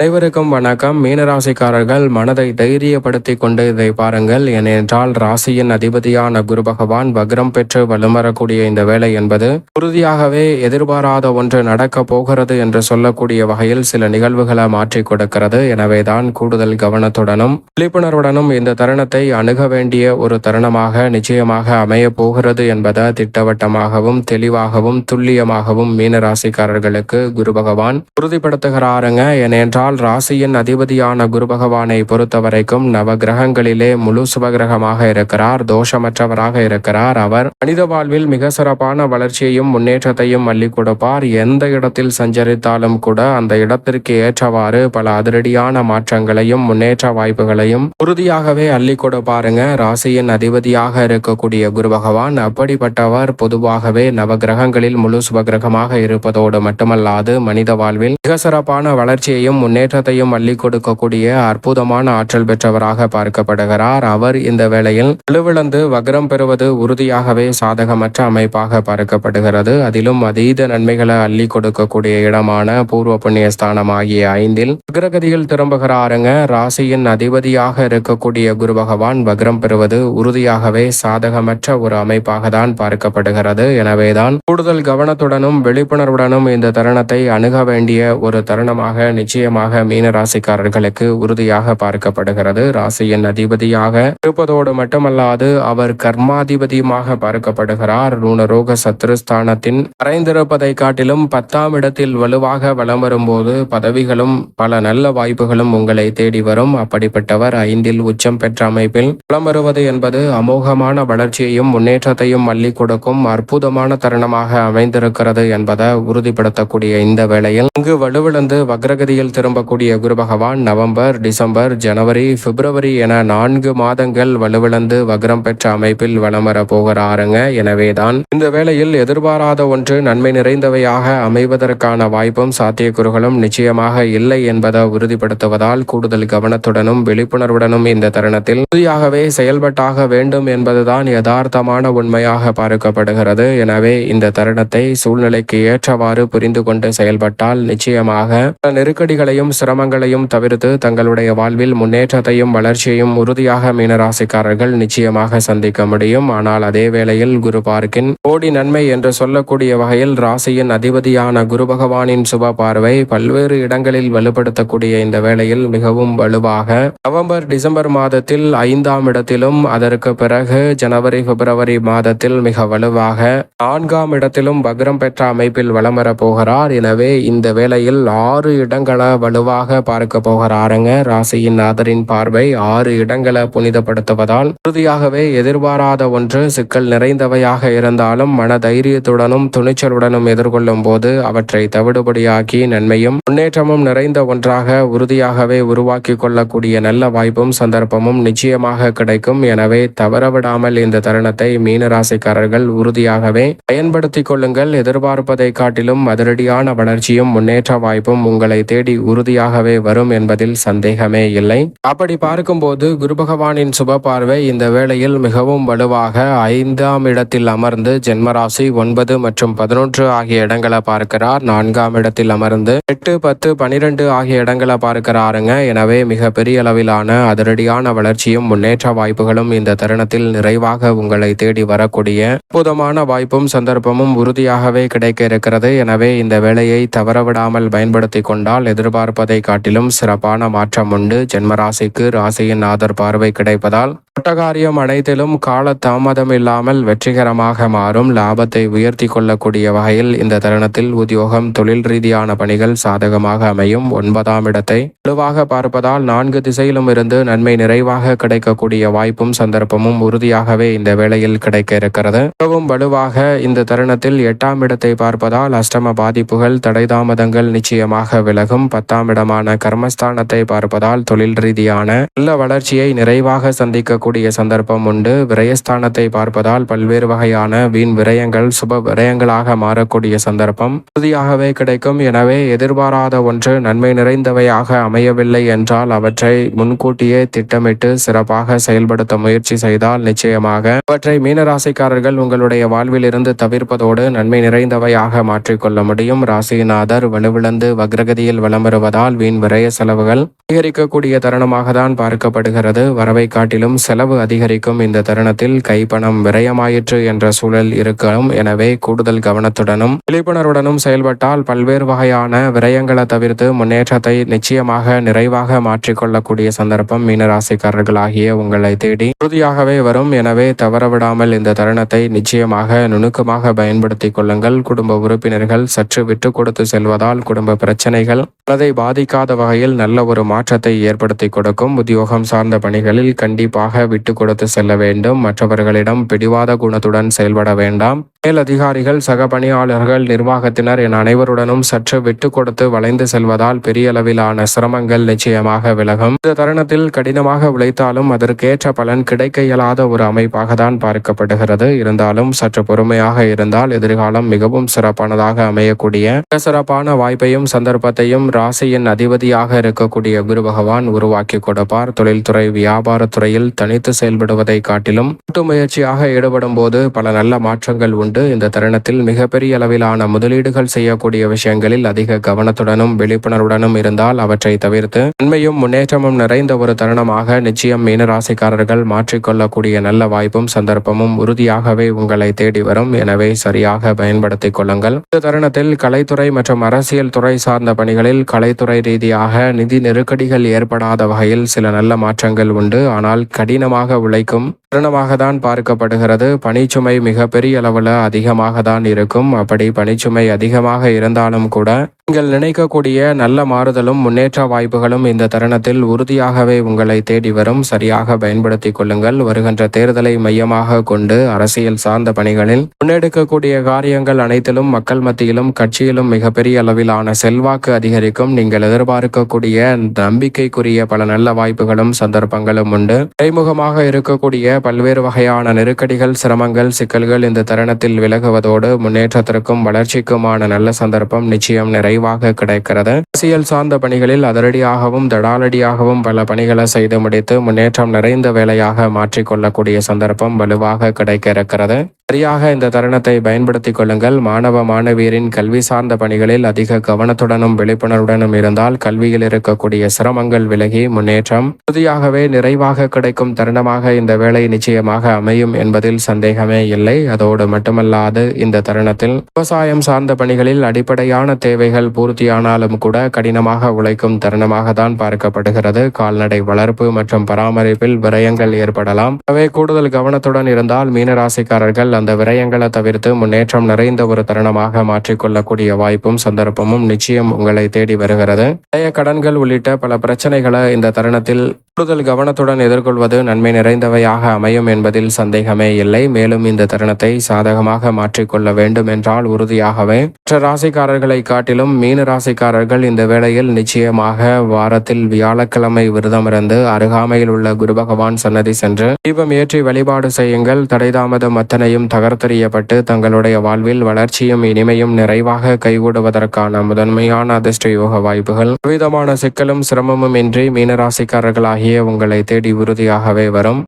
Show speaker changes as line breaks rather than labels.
அனைவருக்கும் வணக்கம். மீனராசிக்காரர்கள் மனதை தைரியப்படுத்தி கொண்டு இதை பாருங்கள். ஏனென்றால் ராசியின் அதிபதியான குரு பகவான் வக்ரம் பெற்று வலுமரக்கூடிய இந்த வேலை என்பது உறுதியாகவே எதிர்பாராத ஒன்று நடக்க போகிறது என்று சொல்லக்கூடிய வகையில் சில நிகழ்வுகளை மாற்றி கொடுக்கிறது. எனவேதான் கூடுதல் கவனத்துடனும் விழிப்புணர்வுடனும் இந்த தருணத்தை அணுக வேண்டிய ஒரு தருணமாக நிச்சயமாக அமைய போகிறது என்பதை திட்டவட்டமாகவும் தெளிவாகவும் துல்லியமாகவும் மீனராசிக்காரர்களுக்கு குரு பகவான் உறுதிப்படுத்துகிறாருங்க. ஏனென்றால் ராசியின் அதிபதியான குரு பகவானை பொறுத்த வரைக்கும் நவ கிரகங்களிலே முழு சுபகிரகமாக இருக்கிறார் தோஷமற்றவராக இருக்கிறார். அவர் மனித வாழ்வில் மிக சிறப்பான வளர்ச்சியையும் முன்னேற்றத்தையும் அள்ளி கொடுப்பார். எந்த இடத்தில் சஞ்சரித்தாலும் கூட அந்த இடத்திற்கு ஏற்றவாறு பல அதிரடியான மாற்றங்களையும் முன்னேற்ற வாய்ப்புகளையும் உறுதியாகவே அள்ளி கொடுப்பாருங்க. ராசியின் அதிபதியாக இருக்கக்கூடிய குரு பகவான் அப்படிப்பட்டவர் பொதுவாகவே நவ கிரகங்களில் முழு சுபகிரகமாக இருப்பதோடு மட்டுமல்லாது மனித வாழ்வில் மிக சிறப்பான வளர்ச்சியையும் முன்னேற்றத்தையும் அள்ளி கொடுக்கக்கூடிய அற்புதமான ஆற்றல் பெற்றவராக பார்க்கப்படுகிறார். அவர் இந்த வேளையில் வலுவிழந்து வக்ரம் பெறுவது உறுதியாகவே சாதகமற்ற அமைப்பாக பார்க்கப்படுகிறது. அதிலும் அதீத நன்மைகளை அள்ளி கொடுக்கக்கூடிய இடமான பூர்வ புண்ணிய ஸ்தானம் ஆகிய ஐந்தில் வக்ரகதியில் திரும்புகிறாருங்க ராசியின் அதிபதியாக இருக்கக்கூடிய குரு பகவான் வக்ரம் பெறுவது உறுதியாகவே சாதகமற்ற ஒரு அமைப்பாக தான் பார்க்கப்படுகிறது. எனவேதான் கூடுதல் கவனத்துடனும் விழிப்புணர்வுடனும் இந்த தருணத்தை அணுக வேண்டிய ஒரு தருணமாக நிச்சயமாக மீன ராசிக்காரர்களுக்கு உறுதியாக பார்க்கப்படுகிறது. ராசியின் அதிபதியாக இருப்பதோடு மட்டுமல்லாது அவர் கர்மாதிபதியுமாக பார்க்கப்படுகிறார். ரூணரோக சத்ருஸ்தானத்தின் மறைந்திருப்பதை காட்டிலும் பத்தாம் இடத்தில் வலுவாக வலம் வரும்போது பதவிகளும் பல நல்ல வாய்ப்புகளும் உங்களை தேடி வரும். அப்படிப்பட்டவர் ஐந்தில் உச்சம் பெற்ற அமைப்பில் வலம் வருவது என்பது அமோகமான வளர்ச்சியையும் முன்னேற்றத்தையும் மல்லி கொடுக்கும் அற்புதமான தருணமாக அமைந்திருக்கிறது என்பதை உறுதிப்படுத்தக்கூடிய இந்த வேளையில் இங்கு வலுவிழந்து வக்ரகதியில் நம்பக்கூடிய குரு பகவான் நவம்பர் டிசம்பர் ஜனவரி பிப்ரவரி என நான்கு மாதங்கள் வலுவிழந்து வக்ரம் பெற்ற அமைப்பில் வலம் வர போகிறாருங்க. எனவேதான் இந்த வேளையில் எதிர்பாராத ஒன்று நன்மை நிறைந்தவையாக அமைவதற்கான வாய்ப்பும் சாத்தியக்கூறுகளும் நிச்சயமாக இல்லை என்பதை உறுதிப்படுத்துவதால் கூடுதல் கவனத்துடனும் விழிப்புணர்வுடனும் இந்த தருணத்தில் உறுதியாகவே செயல்பட்டாக வேண்டும் என்பதுதான் யதார்த்தமான உண்மையாக பார்க்கப்படுகிறது. எனவே இந்த தருணத்தை சூழ்நிலைக்கு ஏற்றவாறு புரிந்து கொண்டு செயல்பட்டால் நிச்சயமாக நெருக்கடிகளையும் நெருக்கடிகளையும் சிரமங்களையும் தவிர்த்து தங்களுடைய வாழ்வில் முன்னேற்றத்தையும் வளர்ச்சியையும் உறுதியாக மீனராசிக்காரர்கள் நிச்சயமாக சந்திக்க முடியும். ஆனால் அதே வேளையில் குரு பார்க்கின் கோடி நன்மை என்று சொல்லக்கூடிய வகையில் ராசியின் அதிபதியான குரு பகவானின் சுப பார்வை பல்வேறு இடங்களில் வலுப்படுத்தக்கூடிய இந்த வேளையில் மிகவும் வலுவாக நவம்பர் டிசம்பர் மாதத்தில் ஐந்தாம் இடத்திலும் அதற்கு பிறகு ஜனவரி பிப்ரவரி மாதத்தில் மிக வலுவாக நான்காம் இடத்திலும் பக்ரம் பெற்ற அமைப்பில் வலம் போகிறார். எனவே இந்த வேளையில் ஆறு இடங்களை வலுவாக பார்க்க போகிறாருங்க. ராசியின் நாதரின் பார்வை ஆறு இடங்களை புனிதப்படுத்துவதால் உறுதியாகவே எதிர்பாராத ஒன்று சிக்கல் நிறைந்தவையாக இருந்தாலும் மன தைரியத்துடனும் துணிச்சலுடனும் எதிர்கொள்ளும் போது அவற்றை தவிடுபடியாக்கி நன்மையும் முன்னேற்றமும் நிறைந்த ஒன்றாக உறுதியாகவே உருவாக்கி கொள்ளக்கூடிய நல்ல வாய்ப்பும் சந்தர்ப்பமும் நிச்சயமாக கிடைக்கும். எனவே தவறவிடாமல் இந்த தருணத்தை மீனராசிக்காரர்கள் உறுதியாகவே பயன்படுத்திக் கொள்ளுங்கள். எதிர்பார்ப்பதை காட்டிலும் அதிரடியான வளர்ச்சியும் முன்னேற்ற வாய்ப்பும் உங்களை தேடி உறுதியாகவே வரும் என்பதில் சந்தேகமே இல்லை. அப்படி பார்க்கும்போது குரு பகவானின் சுப பார்வை இந்த வேளையில் மிகவும் வலுவாக ஐந்தாம் இடத்தில் அமர்ந்து ஜென்மராசி ஒன்பது மற்றும் பதினொன்று ஆகிய இடங்களை பார்க்கிறார். நான்காம் இடத்தில் அமர்ந்து எட்டு பத்து பனிரெண்டு ஆகிய இடங்களை பார்க்கிறாருங்க. எனவே மிக பெரிய அளவிலான அதிரடியான வளர்ச்சியும் முன்னேற்ற வாய்ப்புகளும் இந்த தருணத்தில் நிறைவாக உங்களை தேடி வரக்கூடிய அற்புதமான வாய்ப்பும் சந்தர்ப்பமும் உறுதியாகவே கிடைக்க இருக்கிறது. எனவே இந்த வேலையை தவறவிடாமல் பயன்படுத்தி கொண்டால் எதிர்பார்ப்பதை காட்டிலும் சிறப்பான மாற்றம் உண்டு. ஜென்மராசிக்கு ராசியின் ஆதர் பார்வை கிடைப்பதால் காரியம் அனைத்திலும் கால தாமதம் இல்லாமல் வெற்றிகரமாக மாறும். லாபத்தை உயர்த்தி கொள்ளக்கூடிய வகையில் இந்த தருணத்தில் உத்தியோகம் தொழில் ரீதியான பணிகள் சாதகமாக அமையும். ஒன்பதாம் இடத்தை வலுவாக பார்ப்பதால் நான்கு திசையிலும் இருந்து நன்மை நிறைவாக கிடைக்கக்கூடிய வாய்ப்பும் சந்தர்ப்பமும் உறுதியாகவே இந்த வேளையில் கிடைக்க இருக்கிறது. மிகவும் வலுவாக இந்த தருணத்தில் எட்டாம் இடத்தை பார்ப்பதால் அஷ்டம பாதிப்புகள் தடை தாமதங்கள் நிச்சயமாக விலகும். பத்தாம் இடமான கர்மஸ்தானத்தை பார்ப்பதால் தொழில் ரீதியான நல்ல வளர்ச்சியை நிறைவாக சந்திக்கக்கூடிய கிடைக்கக்கூடிய சந்தர்ப்பம் உண்டு. விரயஸ்தானத்தை பார்ப்பதால் பல்வேறு வகையான வீண் விரயங்கள் சுப விரயங்களாக மாறக்கூடிய சந்தர்ப்பம். உறுதியாகவே கிடைக்கும். எனவே எதிர்பாராத ஒன்று நன்மை நிறைந்தவையாக அமையவில்லை என்றால் அவற்றை முன்கூட்டியே திட்டமிட்டு சிறப்பாக செயல்படுத்த முயற்சி செய்தால் நிச்சயமாக. அவற்றை மீனராசிக்காரர்கள் உங்களுடைய வாழ்வில் இருந்து தவிர்ப்பதோடு நன்மை நிறைந்தவையாக மாற்றிக்கொள்ள முடியும். ராசிநாதர் வலுவிழந்து வக்ரகதியில் வலம் வருவதால் வீண் விரய செலவுகள் அதிகரிக்கக்கூடிய தருணமாக தான் பார்க்கப்படுகிறது. வரவை காட்டிலும் செலவு அதிகரிக்கும் இந்த தருணத்தில் கைப்பணம் விரயமாயிற்று என்ற சூழல் இருக்கும் எனவே கூடுதல் கவனத்துடனும் விழிப்புணர்வுடனும் செயல்பட்டால் பல்வேறு வகையான விரயங்களை தவிர்த்து முன்னேற்றத்தை நிச்சயமாக நிறைவாக மாற்றிக்கொள்ளக்கூடிய சந்தர்ப்பம் மீனராசிக்காரர்களாகிய உங்களை தேடி உறுதியாகவே வரும். எனவே தவறவிடாமல் இந்த தருணத்தை நிச்சயமாக நுணுக்கமாக பயன்படுத்திக் கொள்ளுங்கள். குடும்ப உறுப்பினர்கள் சற்று விட்டு கொடுத்து செல்வதால் குடும்ப பிரச்சனைகள் மனதை பாதிக்காத வகையில் நல்ல ஒரு மாற்றத்தை ஏற்படுத்தி கொடுக்கும். உத்தியோகம் சார்ந்த பணிகளில் கண்டிப்பாக விட்டு கொடுத்து செல்ல வேண்டும். மற்றவர்களிடம் பிடிவாத குணத்துடன் செயல்பட வேண்டாம். மேல் அதிகாரிகள் சக பணியாளர்கள் நிர்வாகத்தினர் என அனைவருடனும் சற்று விட்டு கொடுத்து வளைந்து செல்வதால் பெரிய அளவிலான சிரமங்கள் நிச்சயமாக விலகும். இந்த தருணத்தில் கடினமாக உழைத்தாலும் அதற்கேற்ற பலன் கிடைக்க இயலாத ஒரு அமைப்பாக தான் பார்க்கப்படுகிறது. இருந்தாலும் சற்று பொறுமையாக இருந்தால் எதிர்காலம் மிகவும் சிறப்பானதாக அமையக்கூடிய மிக சிறப்பான வாய்ப்பையும் சந்தர்ப்பத்தையும் ராசியின் அதிபதியாக இருக்கக்கூடிய குரு பகவான் உருவாக்கி கொடுப்பார். தொழில்துறை வியாபாரத்துறையில் தனித்து செயல்படுவதை காட்டிலும் கூட்டு முயற்சியாக ஈடுபடும் போது பல நல்ல மாற்றங்கள் கொண்டு இந்த தருணத்தில் மிகப்பெரிய அளவிலான முதலீடுகள் செய்யக்கூடிய விஷயங்களில் அதிக கவனத்துடனும் விழிப்புணர்வுடனும் இருந்தால் அவற்றை தவிர்த்து நன்மையும் முன்னேற்றமும் நிறைந்த ஒரு தருணமாக நிச்சயம் மீனராசிக்காரர்கள் மாற்றிக்கொள்ளக்கூடிய நல்ல வாய்ப்பும் சந்தர்ப்பமும் உறுதியாகவே உங்களை தேடி வரும். எனவே சரியாக பயன்படுத்திக் கொள்ளுங்கள். இந்த தருணத்தில் கலைத்துறை மற்றும் அரசியல் துறை சார்ந்த பணிகளில் கலைத்துறை ரீதியாக நிதி நெருக்கடிகள் ஏற்படாத வகையில் சில நல்ல மாற்றங்கள் உண்டு. ஆனால் கடினமாக உழைக்கும் தருணமாக தான் பார்க்கப்படுகிறது. பணிச்சுமை மிகப்பெரிய அளவில் அதிகமாக தான் இருக்கும். அப்படி பணிச்சுமை அதிகமாக இருந்தாலும் கூட நீங்கள் நினைக்கக்கூடிய நல்ல மாறுதலும் முன்னேற்ற வாய்ப்புகளும் இந்த தருணத்தில் உறுதியாகவே உங்களை தேடி வரும். சரியாக பயன்படுத்திக் கொள்ளுங்கள். வருகின்ற தேர்தலை மையமாக கொண்டு அரசியல் சார்ந்த பணிகளில் முன்னெடுக்கக்கூடிய காரியங்கள் அனைத்திலும் மக்கள் மத்தியிலும் கட்சியிலும் மிகப்பெரிய அளவிலான செல்வாக்கு அதிகரிக்கும். நீங்கள் எதிர்பார்க்கக்கூடிய நம்பிக்கைக்குரிய பல நல்ல வாய்ப்புகளும் சந்தர்ப்பங்களும் உண்டு. மறைமுகமாக இருக்கக்கூடிய பல்வேறு வகையான நெருக்கடிகள் சிரமங்கள் சிக்கல்கள் இந்த தருணத்தில் விலகுவதோடு முன்னேற்றத்திற்கும் வளர்ச்சிக்குமான நல்ல சந்தர்ப்பம் நிச்சயம் குறைவாக கிடைக்கிறது. அரசியல் சார்ந்த பணிகளில் அதிரடியாகவும் தடாலடியாகவும் பல பணிகளை செய்து முடித்து முன்னேற்றம் நிறைந்த வேலையாக மாற்றிக்கொள்ளக்கூடிய சந்தர்ப்பம் வலுவாக கிடைக்க இருக்கிறது. சரியாக இந்த தருணத்தை பயன்படுத்திக் கொள்ளுங்கள். மாணவ மாணவியரின் கல்வி சார்ந்த பணிகளில் அதிக கவனத்துடனும் விழிப்புணர்வுடனும் இருந்தால் கல்வியில் இருக்கக்கூடிய சிரமங்கள் விலகி முன்னேற்றம் உறுதியாகவே நிறைவாக கிடைக்கும் தருணமாக இந்த வேலை நிச்சயமாக அமையும் என்பதில் சந்தேகமே இல்லை. அதோடு மட்டுமல்லாது இந்த தருணத்தில் விவசாயம் சார்ந்த பணிகளில் அடிப்படையான தேவைகள் பூர்த்தியானாலும் கூட கடினமாக உழைக்கும் தருணமாக தான் பார்க்கப்படுகிறது. கால்நடை வளர்ப்பு மற்றும் பராமரிப்பில் விரயங்கள் ஏற்படலாம். அவை கூடுதல் கவனத்துடன் இருந்தால் மீனராசிக்காரர்கள் அந்த விரயங்களை தவிர்த்து முன்னேற்றம் நிறைந்த ஒரு தருணமாக மாற்றிக்கொள்ளக்கூடிய வாய்ப்பும் சந்தர்ப்பமும் நிச்சயம் உங்களை தேடி வருகிறது. பழைய கடன்கள் உள்ளிட்ட பல பிரச்சனைகளை இந்த தருணத்தில் கூடுதல் கவனத்துடன் எதிர்கொள்வது நன்மை நிறைந்தவையாக அமையும் என்பதில் சந்தேகமே இல்லை. மேலும் இந்த தருணத்தை சாதகமாக மாற்றிக்கொள்ள வேண்டும் என்றால் உறுதியாகவே மற்ற ராசிக்காரர்களை காட்டிலும் மீன ராசிக்காரர்கள் இந்த வேளையில் நிச்சயமாக வாரத்தில் வியாழக்கிழமை விரதமிருந்து அருகாமையில் உள்ள குரு பகவான் சன்னதி சென்று தீபம் ஏற்றி வழிபாடு செய்யுங்கள். தடைதாமதம் அத்தனையும் தகர்த்தெறியப்பட்டு தங்களுடைய வாழ்வில் வளர்ச்சியும் இனிமையும் நிறைவாக கைகூடுவதற்கான முதன்மையான அதிர்ஷ்ட யோக வாய்ப்புகள். விதமான சிக்கலும் சிரமமும் இன்றி மீனராசிக்காரர்களாகிய உங்களை தேடி உறுதியாகவே வரும்.